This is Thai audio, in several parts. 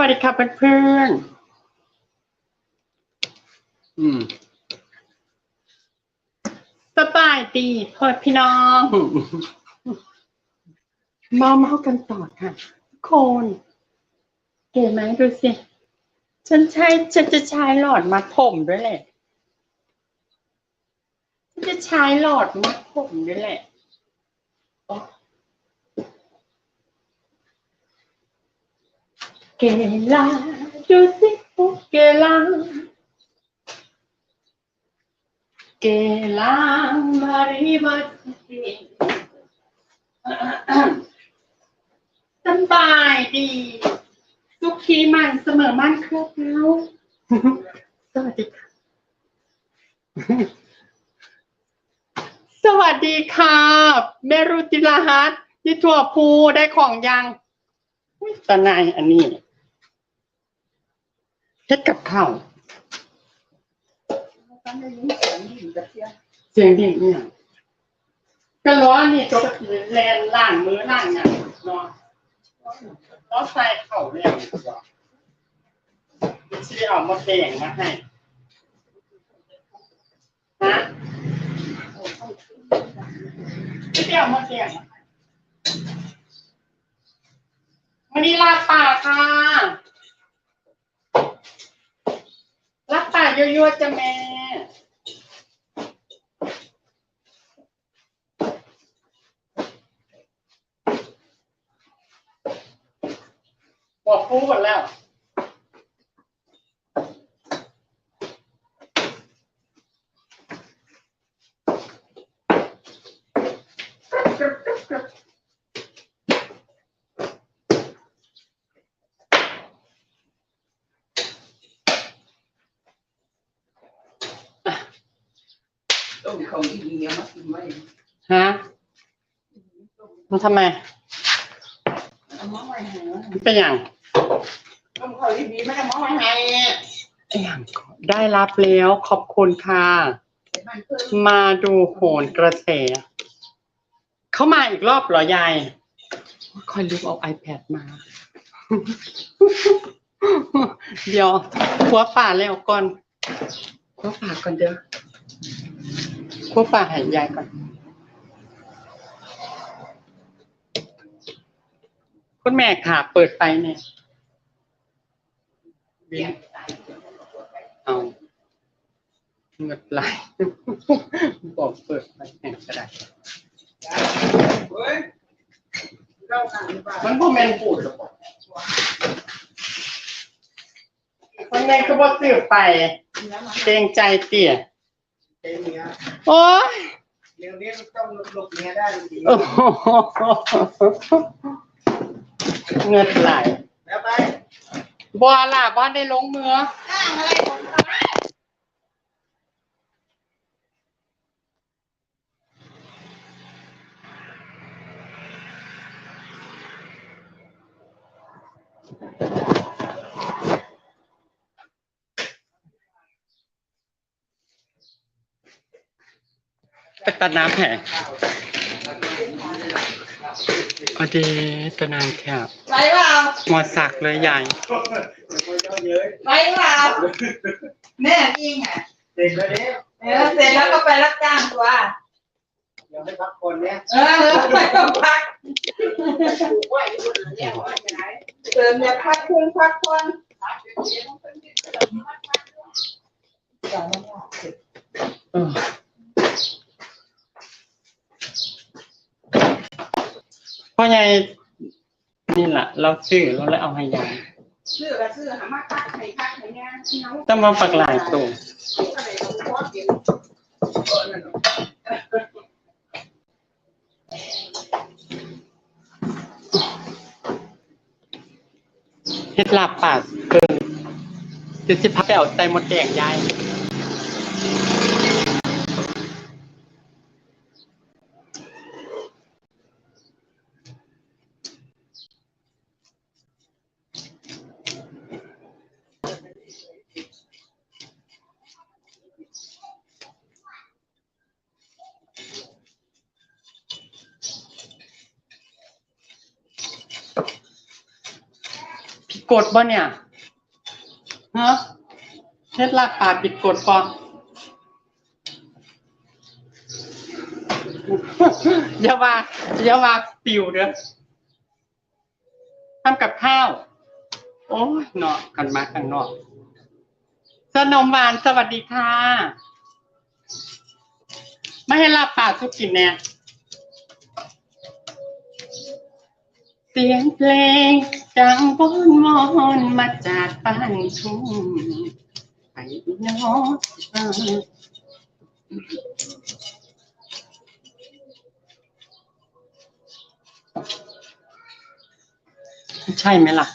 วัสดีครับเพื่อนๆอืมสบายดีพ่อพี่น้องมาเมากันต่อค่ะทุกคน เก๋ไหมดูสิ ฉันใช้ฉันจะใช้หลอดมัดผมด้วยแหละฉันจะใช้หลอดมัดผมด้วยแหละ โอ๊ะเกลาดูสิโอ้เกลาเกลามาริมาสิสบายดีสุขีมันเสมอมั่นครับแล้วสวัสดีค่ะ สวัสดีค่ะเมรุจิลาฮัตที่ถั่วภูได้ของยัง ตะนายอันนี้เฮ็ดกับข้าวเสียงดิ่งเนี่ยก็ร้อนนี่ก็แลนล่างมือล่างอย่างเนาะแล้วใส่เข่าเรียงดีกว่าที่เอามาแบ่งมาให้ฮะไม่เปรี้ยวมดเดีย วันนี้ลาบป่าค่ะลาบป่ายั่วๆจะแม่บอกฟูหมดแล้ว ต้มเขาอีเดียมากินไว้ฮะมันทำไมเอามาไว้ให้มันเป็นอย่าง ต้มเขาอีดีไม่ได้มาไว้ให้ไอ้อย่างได้รับแล้วขอบคุณค่ะมันเพิ่มมาดูโหนกระแส เข้ามาอีกรอบเหรอยาย คอยลืมเอา iPad มา เดี๋ยวคัวป่าแล้วก่อนคัวป่าก่อนเด้อ คัวป่าใหายยายก่อน คุณแม่ค่ะ เปิดไปเนี่ยเวียนเอาเงิดไหลบอกเปิดไปแข่งกระดาษเฮ้ยเราหนังบ้ามันพ่อแมนปูดหรอกมันแมนก็บอกซื้อไปแล้วมันเกรงใจเตี่ยเป็นเนี้ย โอ้ยเดี๋ยวนี้ต้องหลบเนี้ยได้ดีโอ้โหเงิดไหลแล้วไปบัวล่ะบ้านได้ลงมืออ้างอะไรของเขา ตัดน้ำแผลโอเดตะนางแคบไปเปล่าหัวสักเลยใหญ่ไปเปล่าแม่ยิงอะเด็กแล้วเนี่ยเออเสร็จแล้วก็ไปรับจ้างตัวยังไม่พักคนเนี่ยเออไปต้องพักไหวคนเนี่ยไหวไปไหนเติมเนี่ยพักควรพักควรเออ พ่อใหญ่นี่แหละเราซื้อเราเลยเอาให้ยายซื้อก็ซื้อหามาพักให้พักให้งานที่น้องต้องมาปักหลายตัวอะไรของพ่อเก็บเออนั่นเฮ็ดลาบปากเกินเดี๋ยวสิพักไปเอาใจมดแดงยาย กฎบ่เนี่ยฮะเฮ็ดลาบป่าผิดกฎปะอย่าว่าอย่าว่าปิวเด้อทำกับข้าว โอ้ยเนาะกันมาข้างนอก สนมหวานสวัสดีค่ะ ไม่ให้ลาบป่าทุกกินแน่ เสียงเพลงดังบอนวอนมาจากบ้านทุ่งไปนอนใช่ไหมล่ะ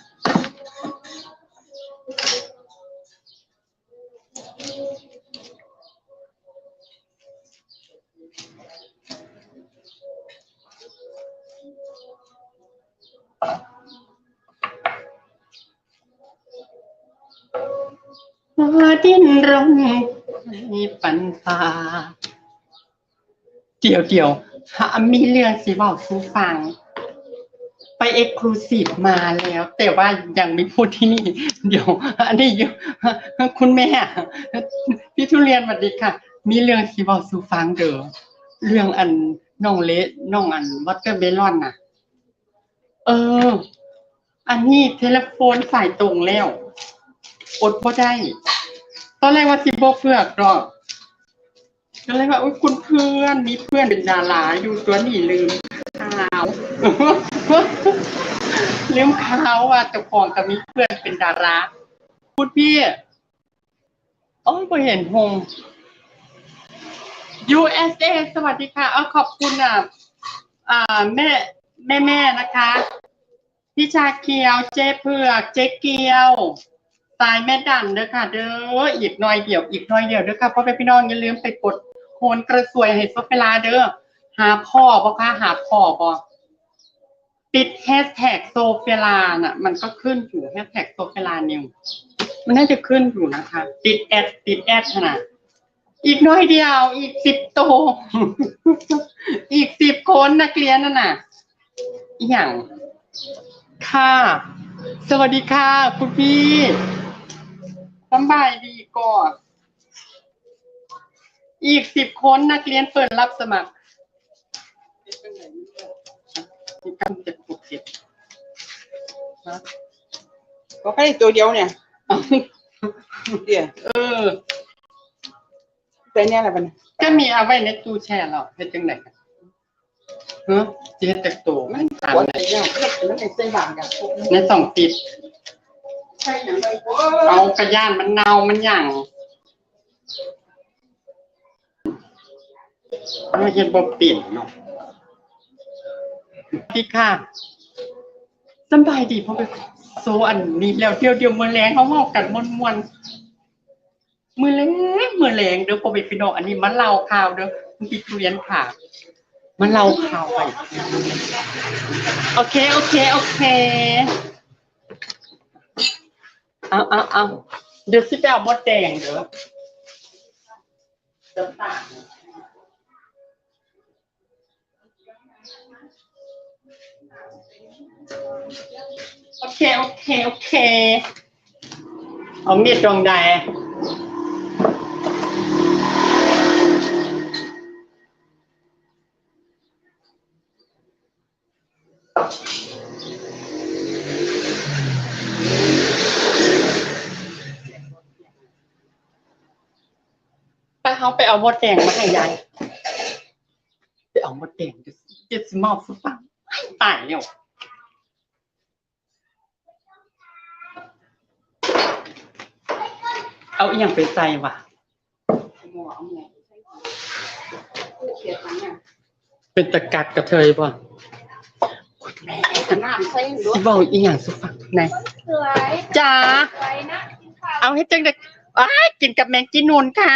ดิ้นรนให้ปันฟ้าเดี๋ยวเดี๋ยวมีเรื่องสิบอกสู้ฟัง ไปเอ็กซ์คลูซีฟมาแล้ว แต่ว่ายังไม่พูดที่นี่ เดี๋ยว อันนี้คุณแม่ พี่ทุเรียนสวัสดีค่ะ มีเรื่องสิบอกสู้ฟังเด้อเรื่องอันน้องเละน้องอันวัตเตอร์เบลอนน่ะ เออ อันนี้เทเลโฟนสายตรงแล้ว อดบ่ได้ ตอนแรกว่าสิบเพื่อกดอกก็เลยว่าอุ๊ยคุณเพื่อนมีเพื่อนเป็นดาราอยู่ตัวนี้ลืมข่าวลืมข่าวว่าเจ้าของกับมีเพื่อนเป็นดาราพูดพี่อ้ยบ่เห็นหง USA สวัสดีค่ะเอาขอบคุณอะอ่าแม่แม่แม่นะคะ พี่ชาเคียว เจ๊เผือก เจ๊เกียว สายแม่ดันเด้อค่ะ เด้ออีกหน่อยเดียวอีกหน่อยเดียวเด้อค่ะพ่อแม่พี่น้องอย่าลืมไปกดโคนกระสวยให้ซบเวลาเด้อหาพ่อบ่คะหาพ่อบ่ติดแฮชแท็กโซเฟลาน่ะ มันก็ขึ้นอยู่แฮชแท็กโซเฟลานิวมันน่าจะขึ้นอยู่นะคะ ติดแอดติดแอดขนาดอีกน้อยเดียว อีกสิบโตวอีกสิบคนนักเรียนนั่นน่ะอย่างค่ะ สวัสดีค่ะ คุณพี่ สำบายดีก่อนอีกสิบคนนักเรียนเปิดรับสมัครมีกำจะปลุกเก็บฮะก็แค่ตัวเดียวเนี่ยเอาเดี๋ยวเออ แต่เนี่ยอะไรบ้างก็มีเอาไว้ในตู้แช่เราเป็นจังไหนกันเฮ้ยเจ๊แต่โตมันถามวันไหนไหนเนี่ยแล้วในเส้นบางกันพวกนี้ในสองติด ใช่อย่างไรโอ้เอากระย่านมันเนามันหยั่งเราเห็นบ่เปลี่ยนเนาะพี่ค่ะสบายดีเพราะไปโซอันนี้แล้วเดียวเดียวมือแรงเขาเมากันมวนมวนมือแรงมือแรงเด้อพอไปพี่น้องอันนี้มันเล่าข่าวเด้อคุณพี่ทุเรียนค่ะมันเล่าข่าวไปโอเคโอเคโอเค เอาเอาเอาเดี๋ยวสิไปเอามดแดงเด้อจะตากโอเค โอเค โอเค เอามีดตรงใดไเขาไปเอามดแดงมาให้ยายไปเอามดแดงจะจะสมอบสุปังตายแล้วเอาอีหยังไปใส่วะเอาหมอเขียนทั้งเนี่ยเป็นตะกัดกระเทยป่น้ำใส่ดูสิบอกอีหยังสุฟังไหนสวยจ้าเอาให้จังเด็กอ้ากินกับแมงจีนูนค่ะ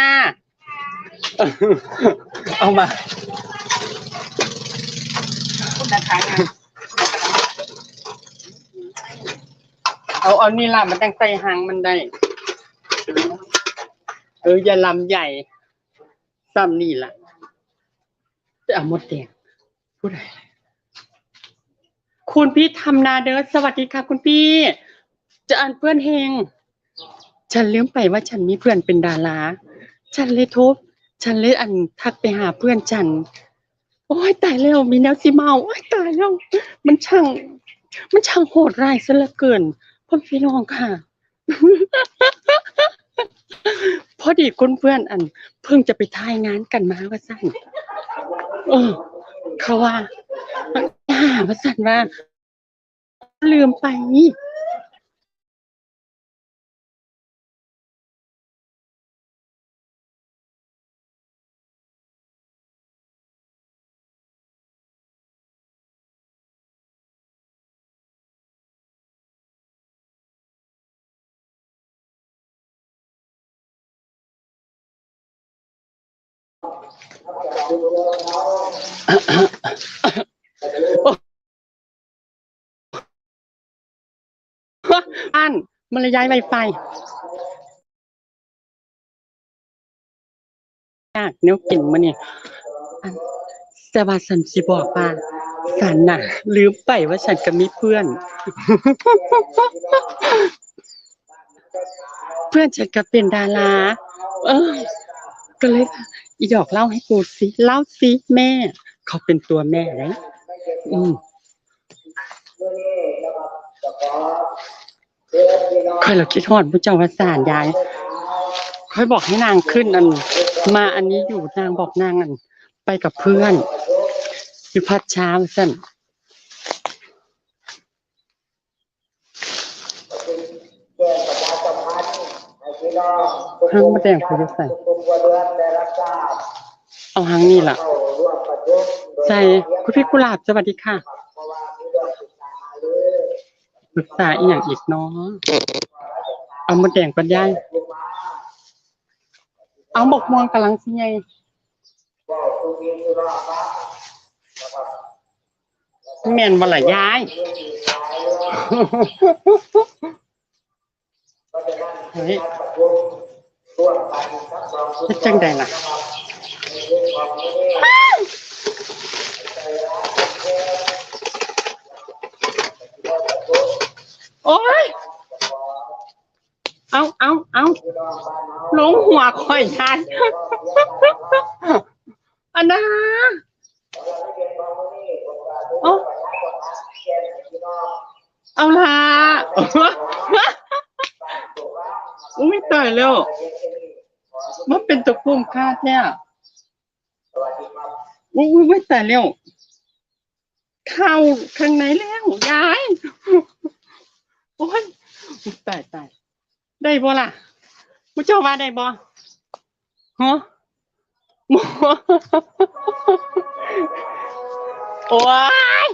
เอามาคุณนะคะเนี่ยเอาเอานี่ล่ะมันตั้งใจหางมันได้ เอออย่าลำใหญ่ซ้ำนี่ละจะเอาหมดแดงผู้ใดคุณพี่ทำนาเด้อสวัสดีค่ะ คุณพี่ จะอ่านเพื่อนเฮง ฉันลืมไปว่าฉันมีเพื่อนเป็นดารา ฉันเลยโทบ ฉันเลยอันทักไปหาเพื่อนฉัน โอ้ยตายแล้วมีแนวสิเมาโอ้ยตายแล้ว มันช่าง มันช่างโหดร้ายซะเหลือเกินพ่อพี่น้องค่ะ พอดีคุณเพื่อนอัน เพิ่งจะไปทายงานกันมาว่าสั่นเออ เขาว่าหาว่าสั่นว่า ลืมไป อันมันเลยย้ายไวไฟยากแนวกินมาเนี่ยแต่ว่าฉันสิบอกว่าฉันน่ะ ลืมไปว่าฉันก็มีเพื่อน เพื่อนฉันก็เป็นดารา เออ ก็เลย อีดอกเล่าให้กูสิเล่าสิแม่ เขาเป็นตัวแม่นะอืมค่อยเราคิดฮอดพระเจ้าวาสารยายค่อยบอกให้นางขึ้นอัน มาอันนี้อยู่นางบอกนางอัน ไปกับเพื่อนอยู่พัดเช้าสั่น ห้างมาแดงเขาจะใส่เอาหางนี่ล่ะ ใส่คุณพี่กุหลาบสวัสดีค่ะปรึกษาอีกอย่างอีกเนาะเอามาแดงปัญญายเอาบกม่วงกำลังสิไงแม่นบ่ล่ะยาย เฮ้ยเฮ็ดจังใดล่ะโอ้ย เอาเอาเอาลงหัวข่อยยายอันนะเอาเอาละ อุ้ยตายแล้วมันเป็นตะกุ่มคาดเนี่ยอุ้ยไม่ตายแล้วเข้าข้างในแล้วยายโอ้ยตายตายได้บ่ล่ะมุเจ้าว่าได้บ่ฮะโอ้ย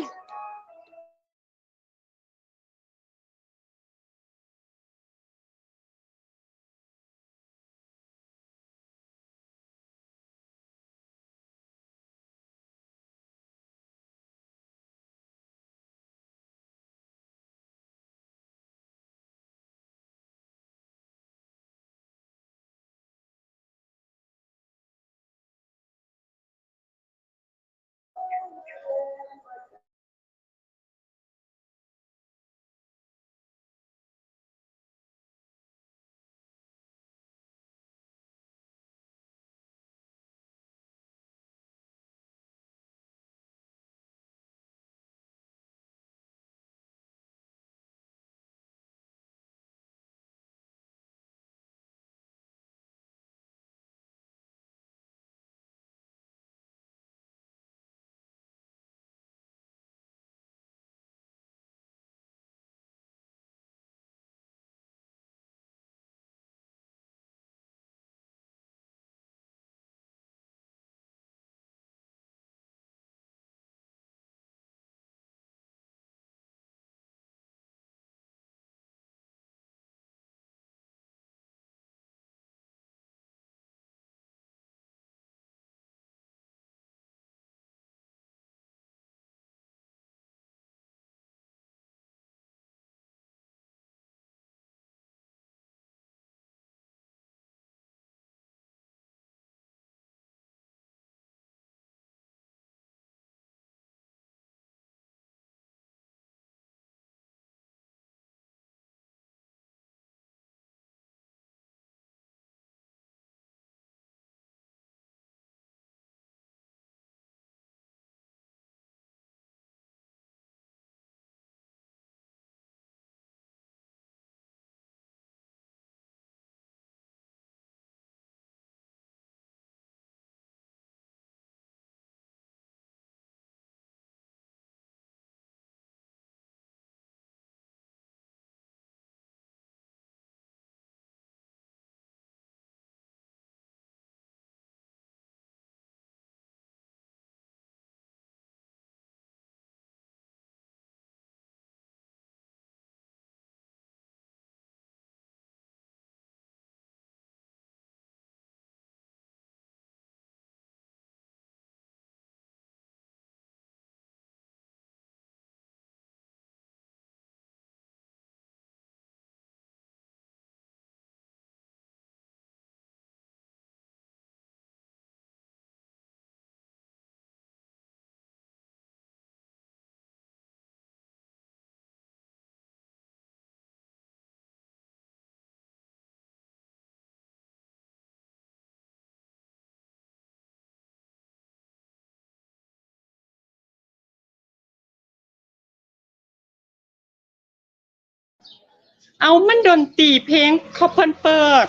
เอามันดนตรีเพลงเขาเพิ่นเปิด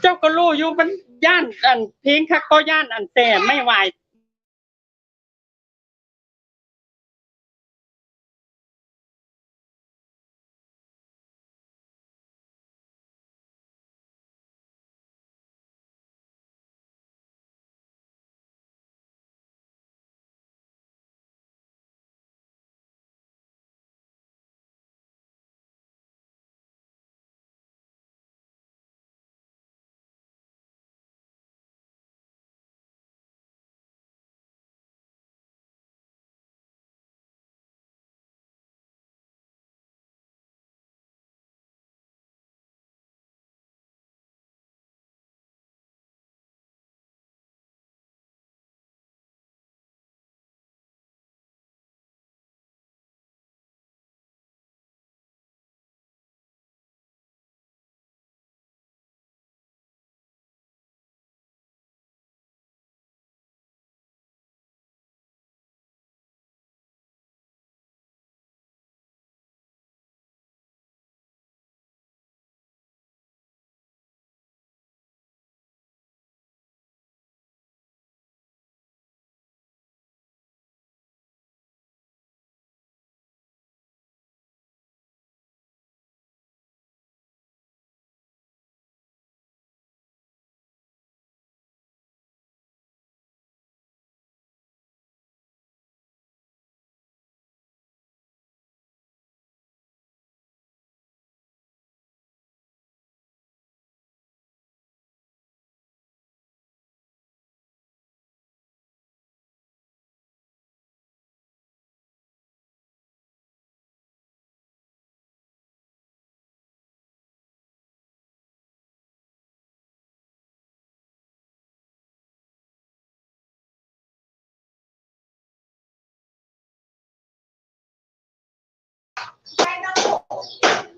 เจ้าก็รู้อยู่มันย่านอันเพลงคักก็ย่านอันแต่ไม่ไหว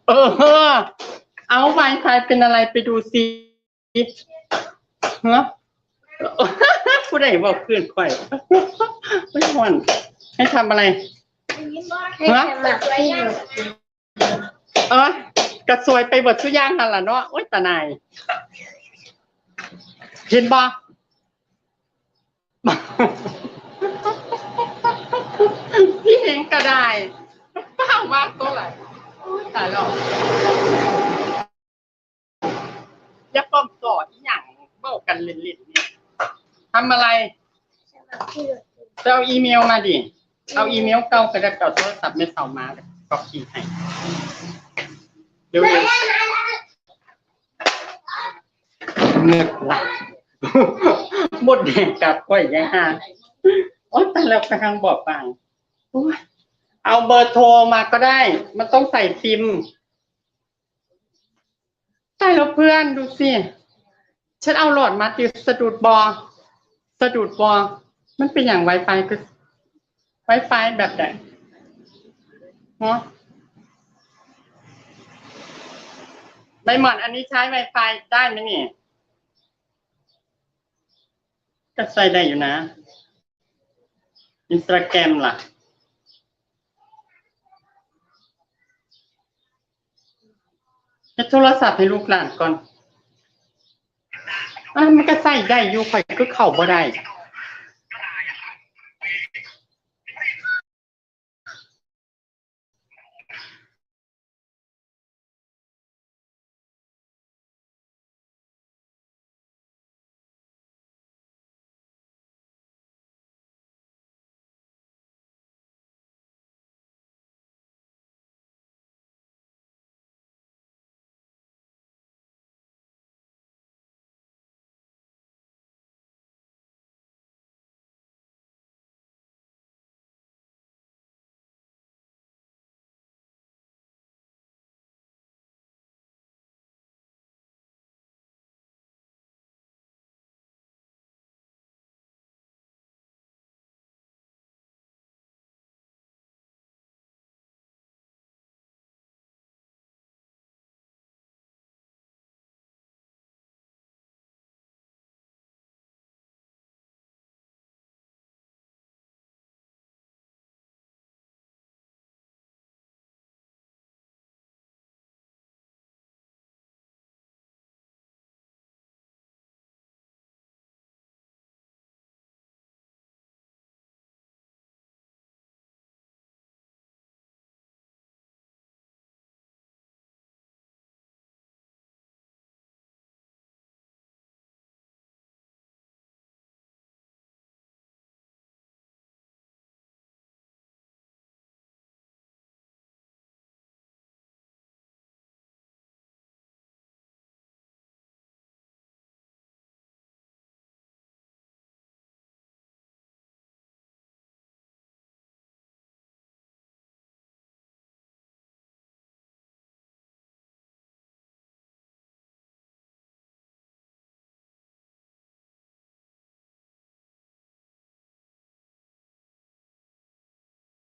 เออ เอาไวไฟเป็นอะไรไปดูซิฮะผู้ใดบอกเพื่อนข่อยไม่หวนให้ทำอะไรให้สมัครที่อยู่เออกระสวยไปบดทุย่างนั่นแหละเนาะโอ๊ยตานายเห็นบ่พี่เห็นก็ได้ ป้ามากตัวไหร่โอ๊ยตายแล้วอย่าป้อมต่อที่อย่างเบ้ากันเล่นๆเนี่ยทำอะไรจะเอาอีเมลมาดิ เอาอีเมลเก่าก็ได้เก่าโทรศัพท์ไม่เท่ามาก็ขี่ให้เดี๋ยวเดี๋ยวเนึกหลังหมดแดงกัดก้อยยังห่าโอ๊ยแต่แล้วกระทังบอกฟังโอ๊ย เอาเบอร์โทรมาก็ได้ มันต้องใส่ซิม ใส่แล้วเพื่อนดูสิ ฉันเอาหลอดมาติดสะดุดบอ สะดุดบอ มันเป็นอย่าง Wi-Fi คือ Wi-Fi แบบไหนฮะใบหมอนอันนี้ใช้ Wi-Fi ได้ไหมนี่ก็ใช้ได้อยู่นะอินสตาแกรมล่ะ จะโทรศัพท์ให้ลูกหลานก่อนอะมันก็ใส่ได้อยู่ข่อยก็เข้าบ่ได้